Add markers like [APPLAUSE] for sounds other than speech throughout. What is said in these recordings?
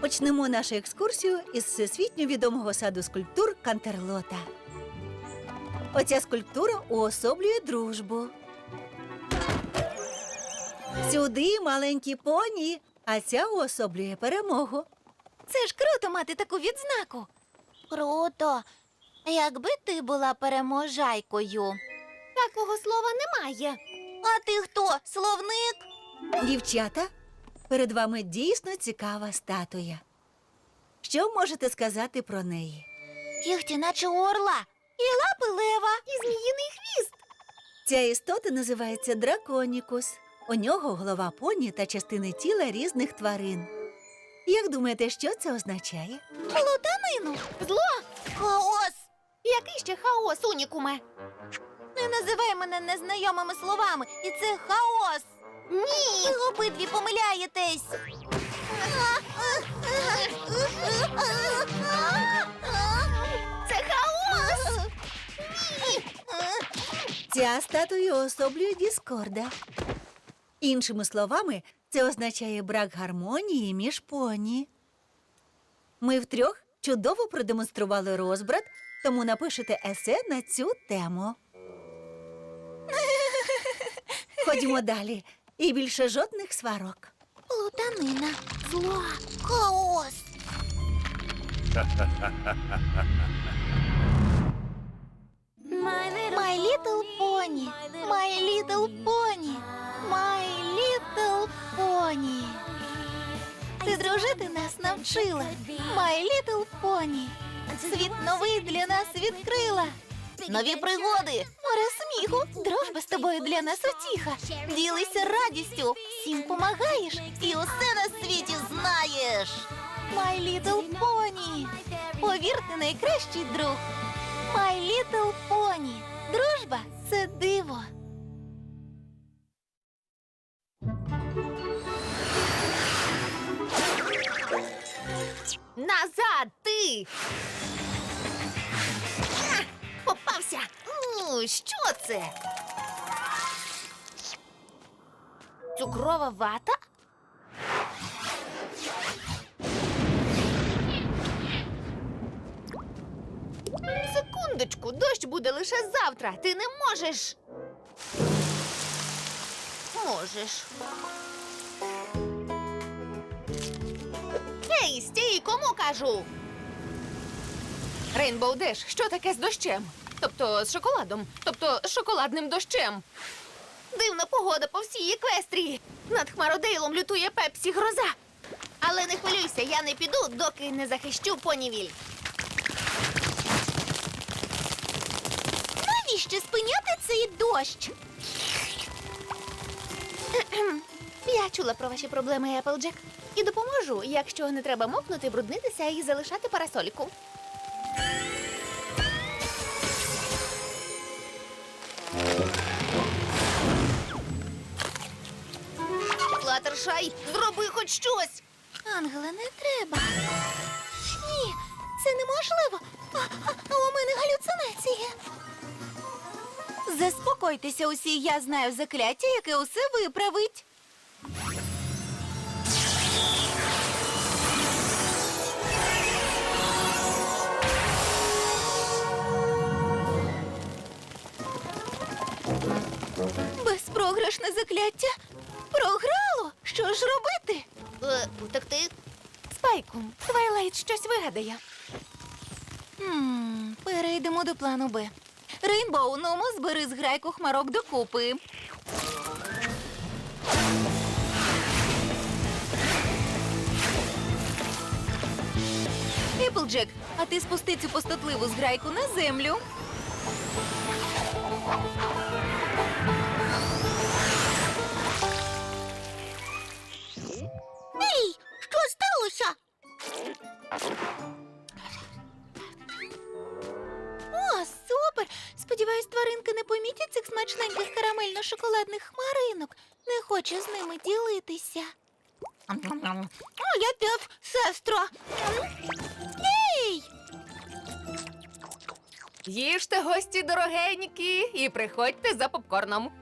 Почнемо нашу екскурсію із всесвітньо відомого саду скульптур Кантерлота. Оця скульптура уособлює дружбу. Сюди маленькі поні, а ця уособлює перемогу. Це ж круто мати таку відзнаку. Круто. Якби ти була переможайкою. Такого слова немає. А ти хто? Словник? Дівчата, перед вами дійсно цікава статуя. Що можете сказати про неї? Кіхті, наче орла. І лапи лева. І зміїний хвіст. Ця істота називається драконікус. У нього голова поні та частини тіла різних тварин. Як думаєте, що це означає? Плутанину. Зло. Хаос. Який ще хаос, унікуме? Не називай мене незнайомими словами. І це хаос. Ні. Обидві помиляєтесь. Це хаос. Ця статуя особлює Діскорда. Іншими словами, це означає брак гармонії між поні. Ми втрьох чудово продемонстрували розбрат, тому напишете есе на цю тему. Ходімо далі. І більше жодних сварок. Плутанина. Зло. Хаос. My little pony. My little pony. My little pony. Ти дружити нас навчила. My little pony. Світ новий для нас відкрила. Нові пригоди, море сміху, дружба з тобою для нас утіха. Ділися радістю, всім помагаєш і усе на світі знаєш. My little pony. Повірте, найкращий друг. My little pony. Дружба це диво. Назад ти! Попався! Ну, що це? Цукрова вата? Секундочку, дощ буде лише завтра. Ти не можеш. Можеш. Ей, стій, кому кажу? Рейнбоу Деш, що таке з дощем? Тобто з шоколадом, тобто з шоколадним дощем. Дивна погода по всій еквестрії. Над Хмародейлом лютує пепсі гроза. Але не хвилюйся, я не піду, доки не захищу понівіль. Навіщо спиняти цей дощ? [CLEARS THROAT] Я чула про ваші проблеми, Еплджек. І допоможу, якщо не треба мокнути, бруднитися і залишати парасольку. Флаттершай, зроби хоч щось. Ангеле, не треба. Ні, це неможливо. А, а, а у мене галюцинації. Заспокойтеся усі, я знаю закляття, яке усе виправить. Безпрограшне закляття. Програло. Що ж робити? Е, утекти? Спайку, Твайлайт щось вигадає. Хм, перейдемо до плану Б. Рейнбоу, нумо, збери з грайку хмарок докупи. Еплджек, а ти спусти цю пустотливу зграйку на землю. Хоче з ними ділитися. О, я теж, сестро. Ей! Їжте гості дорогенькі і приходьте за попкорном.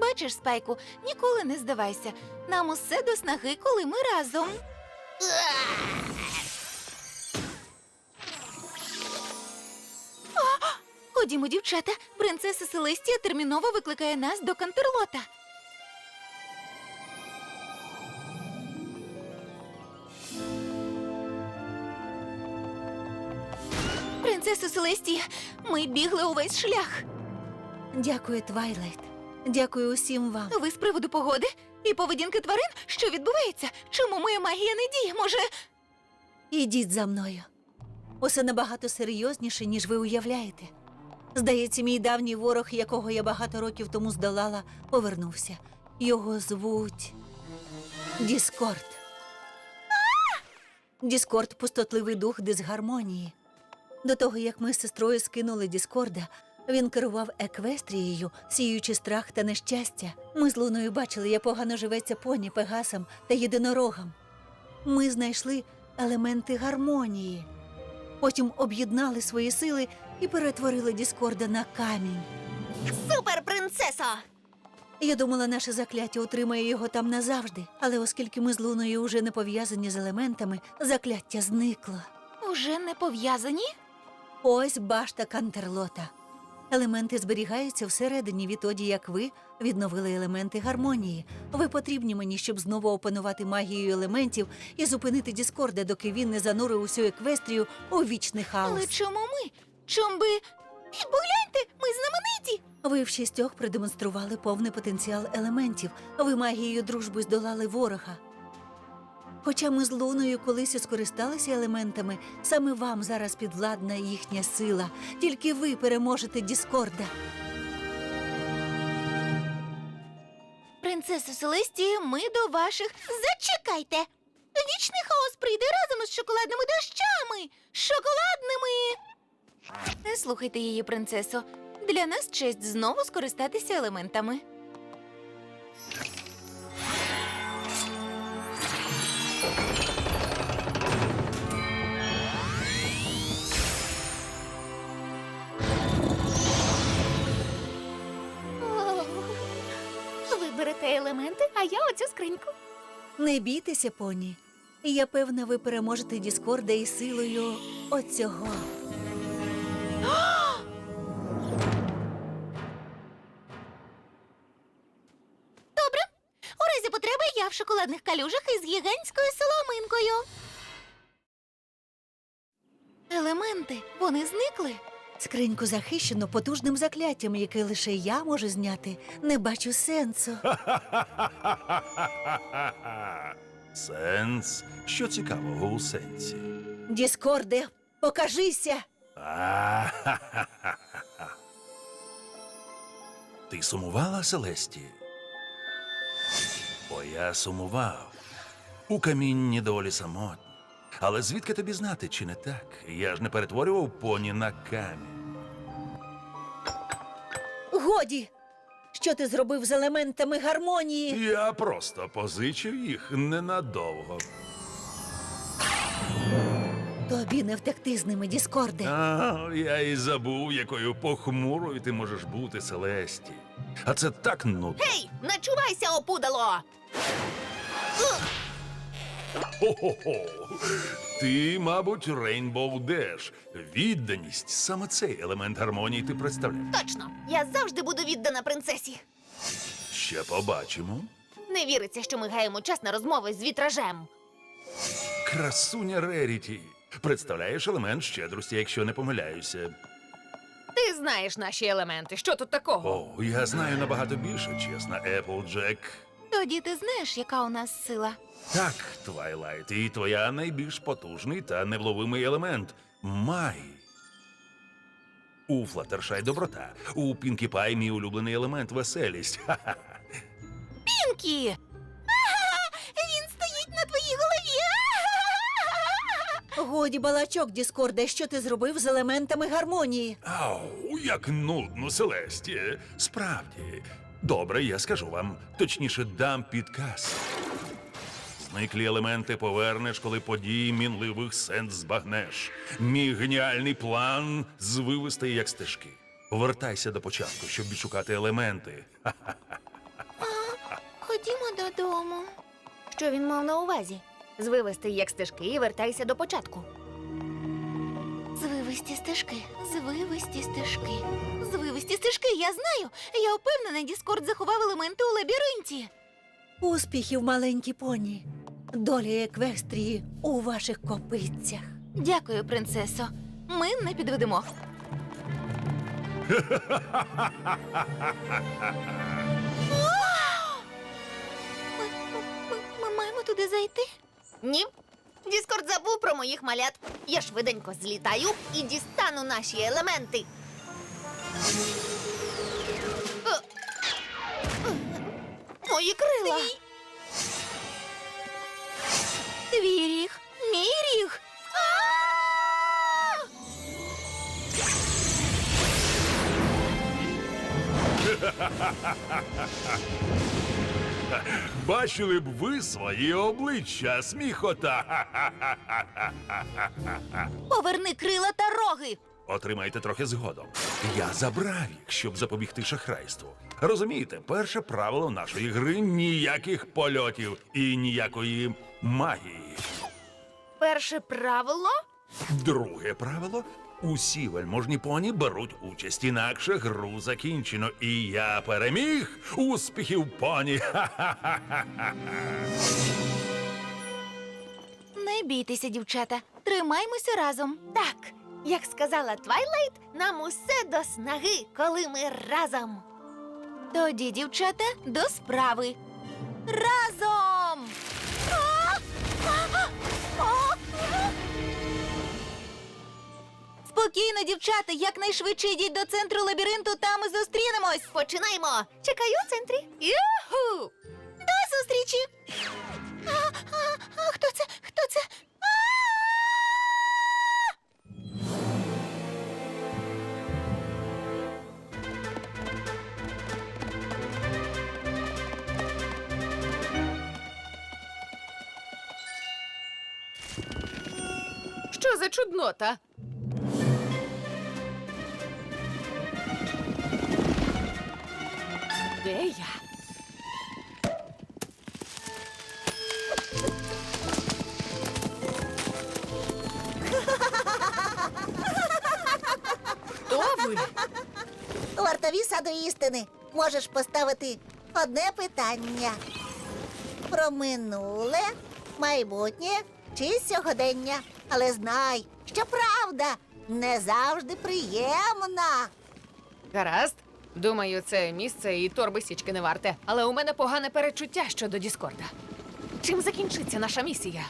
Бачиш, спайку, ніколи не здавайся. Нам усе до снаги, коли ми разом. Ходімо, дівчата. Принцеса Селестія терміново викликає нас до Кантерлота. Принцеса Селестія, ми бігли увесь шлях. Дякую, Твайлайт. Дякую усім вам. Ви з приводу погоди і поведінки тварин, що відбувається? Чому моя магія не діє? Може, Ідіть за мною. Усе набагато серйозніше, ніж ви уявляєте. Здається, мій давній ворог, якого я багато років тому здолала, повернувся. Його звуть Діскорд. Діскорд пустотливий дух дисгармонії. До того, як ми з сестрою скинули Діскорда, він керував еквестрією, сіючи страх та нещастя. Ми з Луною бачили, як погано живеться поні, пегасам та єдинорогам. Ми знайшли елементи гармонії. Потім об'єднали свої сили і перетворили Діскорда на камінь. Супер принцесо! Я думала, наше закляття утримає його там назавжди, але оскільки ми з Луною вже не пов'язані з елементами, закляття зникло. уже не пов'язані? Ось башта Кантерлота. Елементи зберігаються всередині відтоді, як ви відновили елементи гармонії. Ви потрібні мені, щоб знову опанувати магію елементів і зупинити Діскорда, доки він не занурив усю еквестрію у вічний хаос. Але чому ми? Чом би. І погляньте, ми знамениті. Ви в шістьох продемонстрували повний потенціал елементів. Ви магією дружби здолали ворога. Хоча ми з Луною колись і скористалися елементами, саме вам зараз підвладна їхня сила. Тільки ви переможете Діскорда. Принцесо Селестія, ми до ваших. Зачекайте! Вічний хаос прийде разом із шоколадними дощами. Шоколадними. Не слухайте її, принцесо. Для нас честь знову скористатися елементами. Ви берете елементи, а я оцю скриньку. Не бійтеся, поні. Я певна, ви переможете Діскорда і силою оцього. [GASPS] Добре. У разі потреби я в шоколадних калюжах із гігантською соломинкою. Елементи, вони зникли. Скриньку захищено потужним закляттям, яке лише я можу зняти. Не бачу сенсу. [LAUGHS] Сенс? Що цікавого у сенсі? Діскорде, покажися! А-ха-ха-ха-ха. [LAUGHS] Ти сумувала, Селесті? Бо я сумував. У камінні доволі самотні. Але звідки тобі знати, чи не так? Я ж не перетворював поні на камінь. Годі! Що ти зробив з елементами гармонії? Я просто позичив їх ненадовго. Тобі не втекти з ними, Діскорде. А, я і забув, якою похмурою ти можеш бути, Селесті. А це так нудно. Гей, начувайся, опудало! Хо-хо-хо. Ти, мабуть, Рейнбоу Деш. Відданість саме цей елемент гармонії ти представляєш. Точно, я завжди буду віддана принцесі. Ще побачимо. Не віриться, що ми гаємо час на розмови з вітражем. Красуня Реріті. Представляєш елемент щедрості, якщо не помиляюся. Ти знаєш наші елементи. Що тут такого? О, я знаю набагато більше, чесна, Еплджек. Тоді ти знаєш, яка у нас сила. Так, Твайлайт, і твоя найбільш потужний та невловимий елемент Май. У Флаттершай доброта, у Пінкі Пай мій улюблений елемент веселість. [LAUGHS] Ха-ха. Пінкі! Ага, він стоїть на твоїй голові. Ага! Годі балачок, Діскорде, що ти зробив з елементами гармонії? Ау, як нудно, Селесті. Справді. Добре, я скажу вам. Точніше, дам підказ. Зниклі елементи повернеш, коли події мінливих сенс збагнеш. Мій геніальний план звивести як стежки. Повертайся до початку, щоб відшукати елементи. Ходімо додому. Що він мав на увазі? Звивести як стежки і вертайся до початку. Звивисті стежки, звивисті стежки, звивисті стежки, я знаю. Я впевнена, Діскорд заховав елементи у лабіринті. Успіхів, маленькі поні. Доля еквестрії у ваших копицях. Дякую, принцесо. Ми не підведемо. [LAUGHS] Ми, ми- ми маємо туди зайти? Ні. Діскорд забув про моїх малят. Я швиденько злітаю і дістану наші елементи. Е, Мої крила. Твій ріг, мій ріг. [LAUGHS] [LAUGHS] Бачили б ви свої обличчя, сміхота. [LAUGHS] Поверни крила та роги. Отримайте трохи згодом. Я забрав їх, щоб запобігти шахрайству. Розумієте, перше правило нашої гри ніяких польотів і ніякої магії. Перше правило Друге правило. Усі вельможні поні беруть участь, інакше гру закінчено. І я переміг успіхів поні. Не бійтеся, дівчата. Тримаймося разом. так. Як сказала Твайлайт, нам усе до снаги, коли ми разом. Тоді, дівчата, до справи. Разом! Спокійно, дівчата, якнайшвидше йдіть до центру лабіринту, там і зустрінемось. Починаємо. Чекаю у центрі. Юху! До зустрічі! А, а, а, хто це? Хто це? Що за чуднота? Де я? Хто ви? Вартові саду істини. Можеш поставити одне питання про минуле, майбутнє чи сьогодення. Але знай, що правда не завжди приємна. Гаразд. Думаю, це місце і торби січки не варте. Але у мене погане перечуття щодо Діскорда. Чим закінчиться наша місія?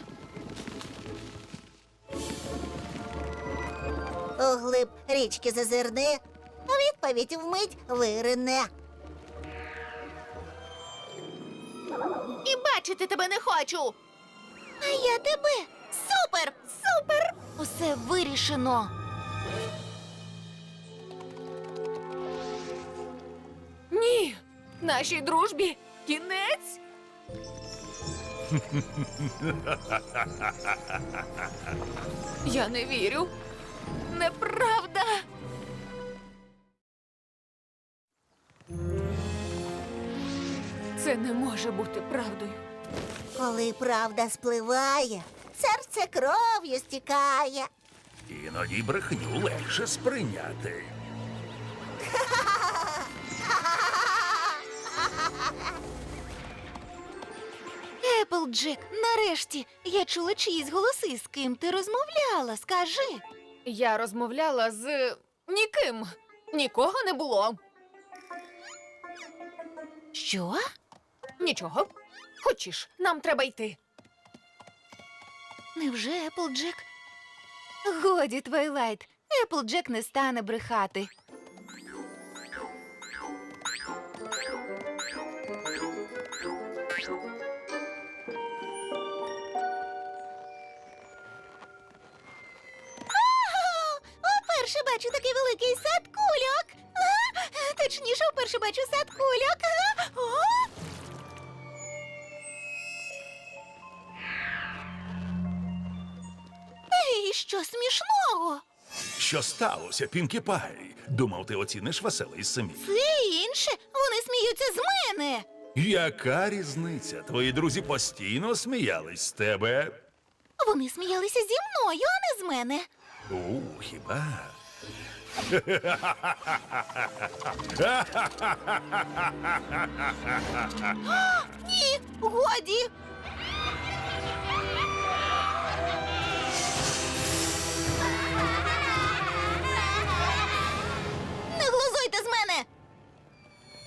У глиб річки зазирни, а відповідь вмить вирине. І бачити тебе не хочу. А я тебе. Супер! Супер! Усе вирішено. Ні, нашій дружбі кінець. [LAUGHS] Я не вірю. Неправда. Це не може бути правдою. Коли правда спливає, серце кров'ю стікає. Іноді брехню легше сприйняти. [LAUGHS] Еплджек, нарешті, я чула чиїсь голоси. З ким ти розмовляла? Скажи. Я розмовляла з ніким. Нікого не було. Що? Нічого. Хочеш, нам треба йти. Невже Еплджек? Годі, Твайлайт. Еплджек не стане брехати. Бачу такий великий сад кульок. А, точніше, вперше бачу сад кульок. А, о! Ей, що смішного? Що сталося, Пінкі Пай? Думав, ти оціниш веселий самі. Це інше. Вони сміються з мене. Яка різниця? Твої друзі постійно сміялись з тебе. Вони сміялися зі мною, а не з мене. У, хіба? Ні, годі. Не глузуйте з мене.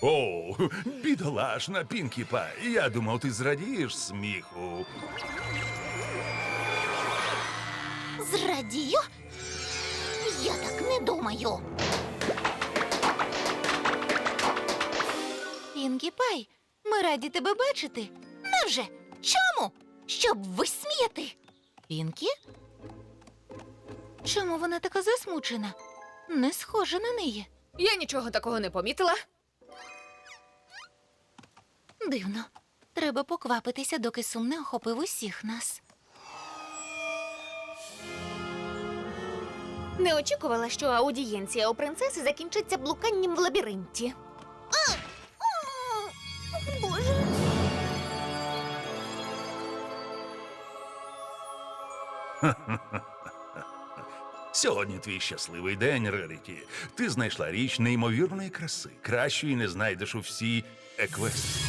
О, бідолашна Пінкі Пай. Я думав, ти зрадієш сміху. Зрадію? Я так не думаю. Пінкі Пай, ми раді тебе бачити. Невже? Чому? Щоб висміяти. Пінкі? Чому вона така засмучена? Не схожа на неї. Я нічого такого не помітила. Дивно. Треба поквапитися, доки сум не охопив усіх нас. Не очікувала, що аудієнція у принцеси закінчиться блуканням в лабіринті. Боже. Сьогодні твій щасливий день, Реріті. Ти знайшла річ неймовірної краси. Кращої не знайдеш у всій еквестрі.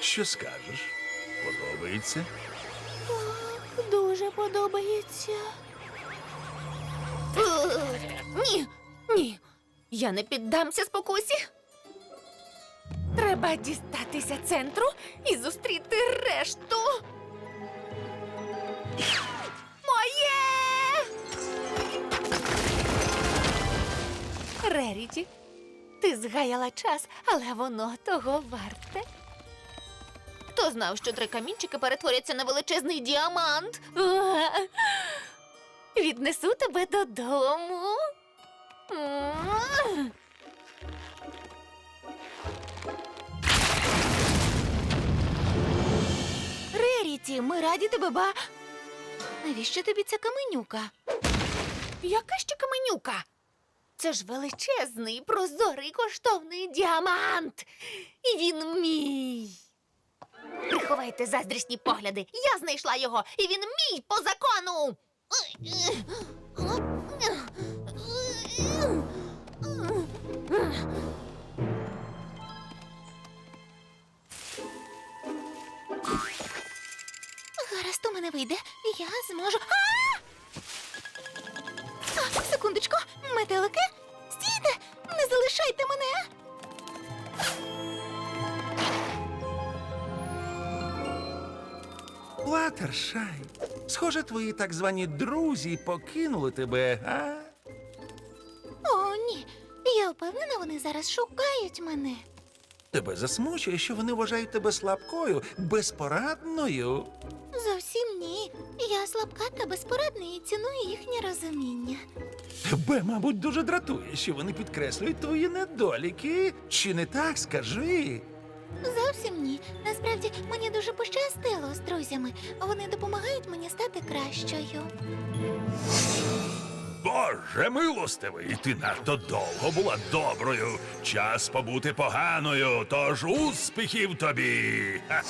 Що скажеш? Подобається? Дуже подобається. Ні, ні. Я не піддамся спокусі. Треба дістатися центру і зустріти решту. Моє! Реріті, ти згаяла час, але воно того варте. Хто знав, що три камінчики перетворяться на величезний діамант? Віднесу тебе додому. М. Реріті, ми раді тебе ба. Навіщо тобі ця каменюка? Яка ще каменюка? Це ж величезний, прозорий, коштовний діамант. І він мій. Приховайте заздрісні погляди. Я знайшла його, і він мій по закону. Гаразд у мене вийде. Я зможу. А! Секундочку, метелики. Стійте! Не залишайте мене. Латершай. Схоже, твої так звані друзі покинули тебе, а? О, ні. Я впевнена, вони зараз шукають мене. Тебе засмучує, що вони вважають тебе слабкою, безпорадною. Зовсім ні. Я слабка та безпорадна і ціную їхнє розуміння. Тебе, мабуть, дуже дратує, що вони підкреслюють твої недоліки. Чи не так, скажи? Зовсім ні. Насправді мені дуже пощастило з друзями. Вони допомагають мені стати кращою. Боже милостивий, ти надто довго була доброю. Час побути поганою, тож успіхів тобі. [LAUGHS]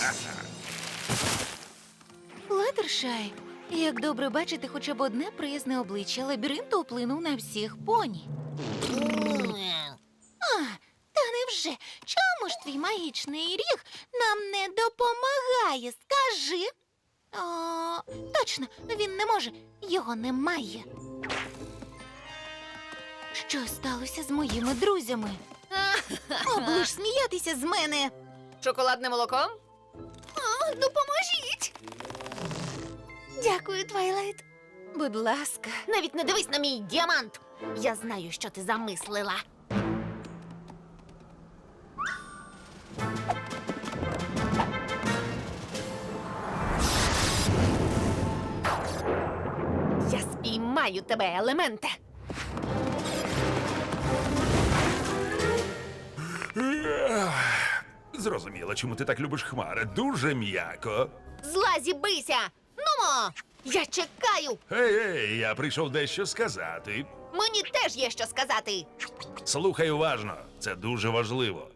Латершай, як добре бачити хоча б одне приязне обличчя лабіринту вплинув на всіх поні. А, та невже? Ж твій магічний ріг нам не допомагає? Скажи. О, точно, він не може, його немає. Що сталося з моїми друзями? [LAUGHS] Оближ сміятися з мене. Шоколадне молоко? А, допоможіть. Дякую, Твайлайт. Будь ласка. Навіть не дивись на мій діамант. Я знаю, що ти замислила. Спіймаю тебе, елементе. Зрозуміло, чому ти так любиш хмари. Дуже м'яко. Злазі бийся! Нумо! Я чекаю! Ей, ей, я прийшов дещо сказати. Мені теж є що сказати. Слухай уважно, це дуже важливо.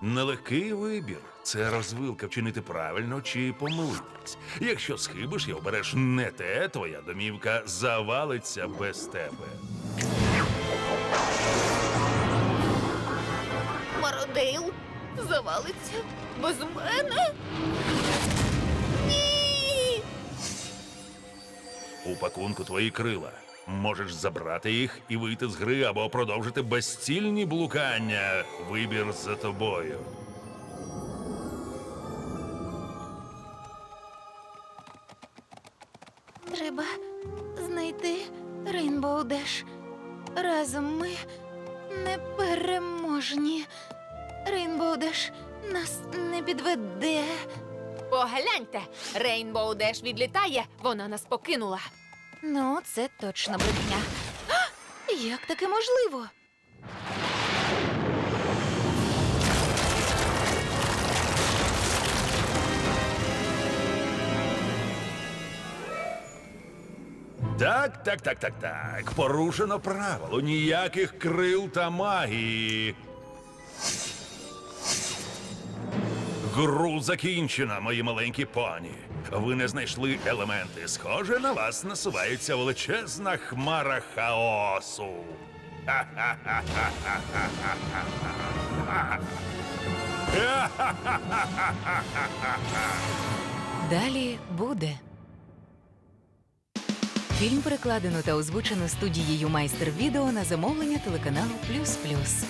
Нелегкий вибір це розвилка вчинити правильно чи помилитись. Якщо схибиш і обереш не те, твоя домівка завалиться без тебе. Мародейл завалиться без мене. Ні! У пакунку твої крила. Можеш забрати їх і вийти з гри або продовжити безцільні блукання. Вибір за тобою. Треба знайти Рейнбоу Деш. Разом ми непереможні. Рейнбоу Деш нас не підведе. Погляньте, Рейнбоу Деш відлітає, вона нас покинула. Ну, це точно брехня. А! [GASPS] Як таке можливо? Так, так, так, так, так. Порушено правило. Ніяких крил та магії. Гру закінчена, мої маленькі поні. Ви не знайшли елементи. Схоже, на вас насувається величезна хмара хаосу. Далі буде. Фільм перекладено та озвучено студією майстер відео на замовлення телеканалу Плюс Плюс.